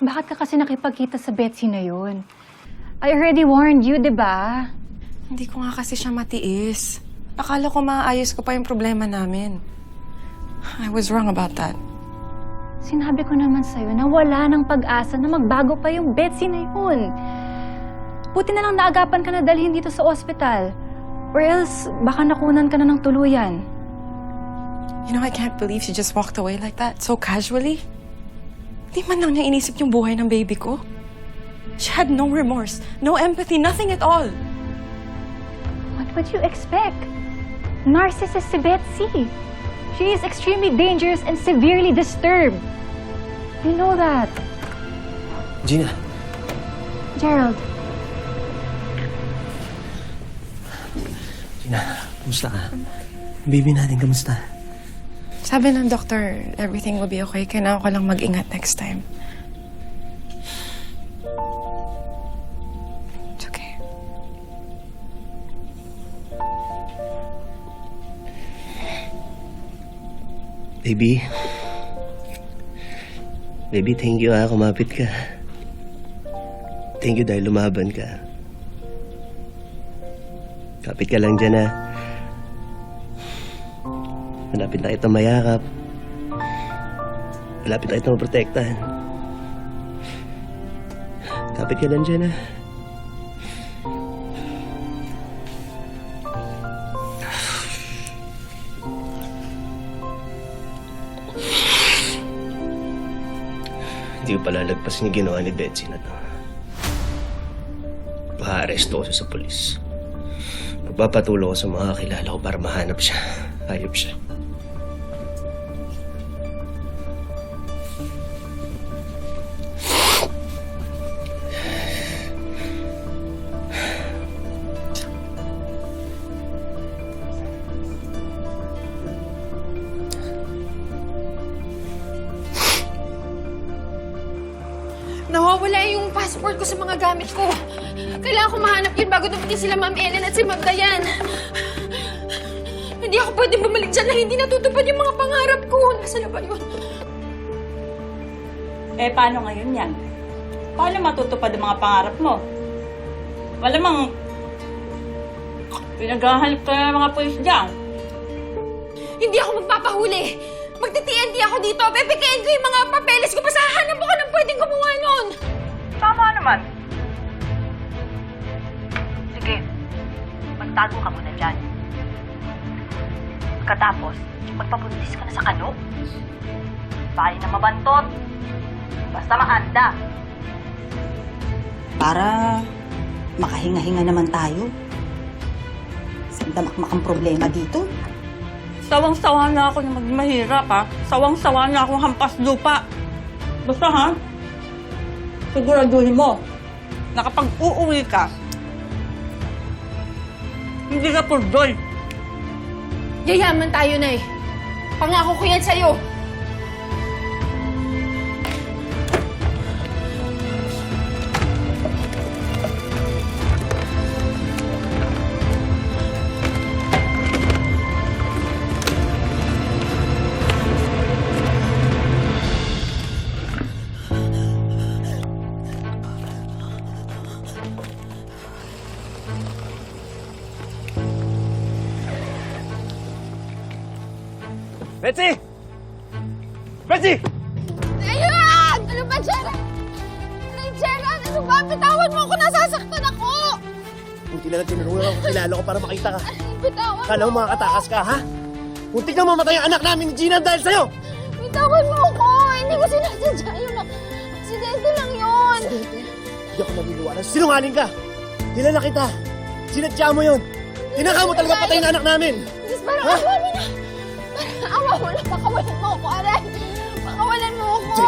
Bakit ka kasi nakipagkita sa Betsy na yun? I already warned you, di ba? Hindi ko nga kasi siya matiis. Akala ko maayos ko pa yung problema namin. I was wrong about that. Sinabi ko naman sa'yo na wala ng pag-asa na magbago pa yung Betsy na yun. Buti na lang naagapan ka na dalhin dito sa ospital. Or else, baka nakunan ka na ng tuluyan. You know, I can't believe she just walked away like that, so casually. Hindi man lang niya inisip yung buhay ng baby ko. She had no remorse, no empathy, nothing at all. What would you expect? Narcissist si Betsy. She is extremely dangerous and severely disturbed. You know that. Gina, Gerald, Gina, kumusta ka? Baby natin, kamusta? Sabi ng doctor, everything will be okay. Kailangan ko lang mag-ingat next time. It's okay. Baby. Baby, thank you ha, kumapit ka. Thank you dahil lumaban ka. Kapit ka lang dyan ha. Malapit na kitang mayakap. Malapit na kitang maprotektahan. Kapit ka lang dyan ha. Hindi ko palalagpas yung ginawa ni Betsy na to. Paka-aresto ko siya sa polis. Magpapatulo ko sa mga kakilala ko para mahanap siya. Hayop siya. Nawawala yung passport ko sa mga gamit ko. Kailangan ko mahanap yun bago dumating sila Ma'am Ellen at si Ma'am Dayan. Hindi ako pwedeng bumalik dyan na hindi natutupad yung mga pangarap ko. Nasaan na ba yun? Eh, paano ngayon yan? Paano matutupad ang mga pangarap mo? Wala mang pinaghahanap ka ng mga pulis dyan. Hindi ako magpapahuli. Magti-TNT ako dito. Pepekain ko yung mga papeles ko. Basta hahanap ako ng pwedeng gumawa nun. Tama naman. Sige, magtago ka muna dyan. Katapos, magpabuntis ka na sa kano. Bali na mabantot. Basta mahanda. para makahinga-hinga naman tayo. Sandamakmak ang problema dito. Sawang-sawa na ako na maging mahirap, ha? Sawang-sawa na akong hampas lupa. Basta, ha? Siguraduhin mo na kapag uuwi ka, hindi ka purdoy. Yayaman tayo na eh. Pangako ko yan sa'yo. Betsy! Betsy! Ayan! Ano ba, Gerald? Ano, Gerald? Ano ba? Bitawan mo ako! Nasasaktan ako! Buti na lang tinulungan ako kilala ko para makita ka. Bitawan Kala mo mga katakas ka, ha? Muntik na mamatay ang anak namin ni Gina dahil sa'yo! Bitawan mo ako! Hindi ko sinasadya yun. Aksidente lang yun. Hindi ako naniniwala. Sinungaling ka! Kilala kita! Sinadya mo yun! Tinaka mo talaga patay na anak namin! Please, parang awa mo na. Parang. Pakawalan mo ako, Aray. Pakawalan mo ako.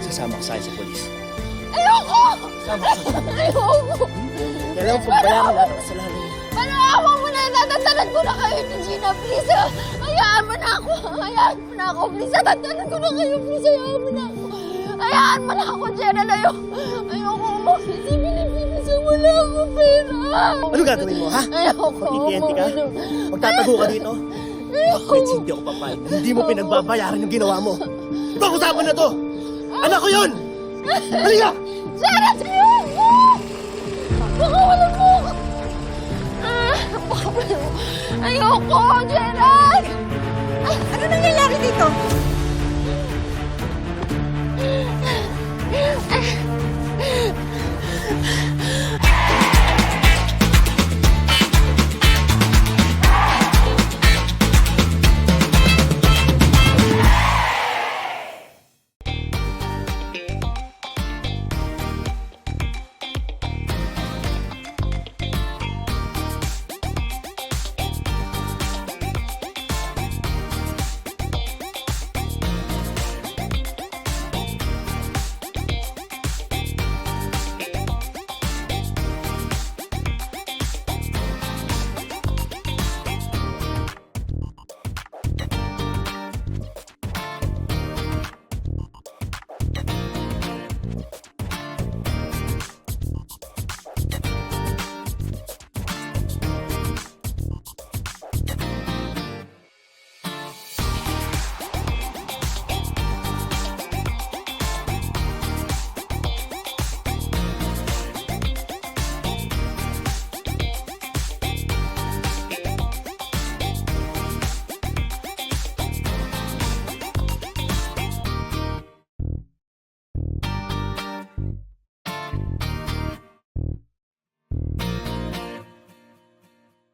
Sasama ka sa akin sa polis. Ayoko! Sama ka sa Ayoko! Kailangan pagbayaran lahat ng kasalanan mo. Parang awa mo na. Natantanan ko na kayo ni Gina. Please, ah. hayaan mo na ako. Hayaan mo na ako. Please, natantanan ko na kayo. Please, hayaan mo na ako. Hayaan mo na ako, Gerald. Ayaw. Ayoko umakit si Pilipinas. Wala akong pera. Ano gagawin mo, ha? Ayoko. Magtitiente ka? Magtatago ka dito? Betsy, hindi ako papayag. Hindi mo pinagbabayaran yung ginawa mo. Ibang usapan na to! Anak ko yun! Halika! Gerald, ayoko! Pakawalan mo! Ah. Ayoko, Gerald!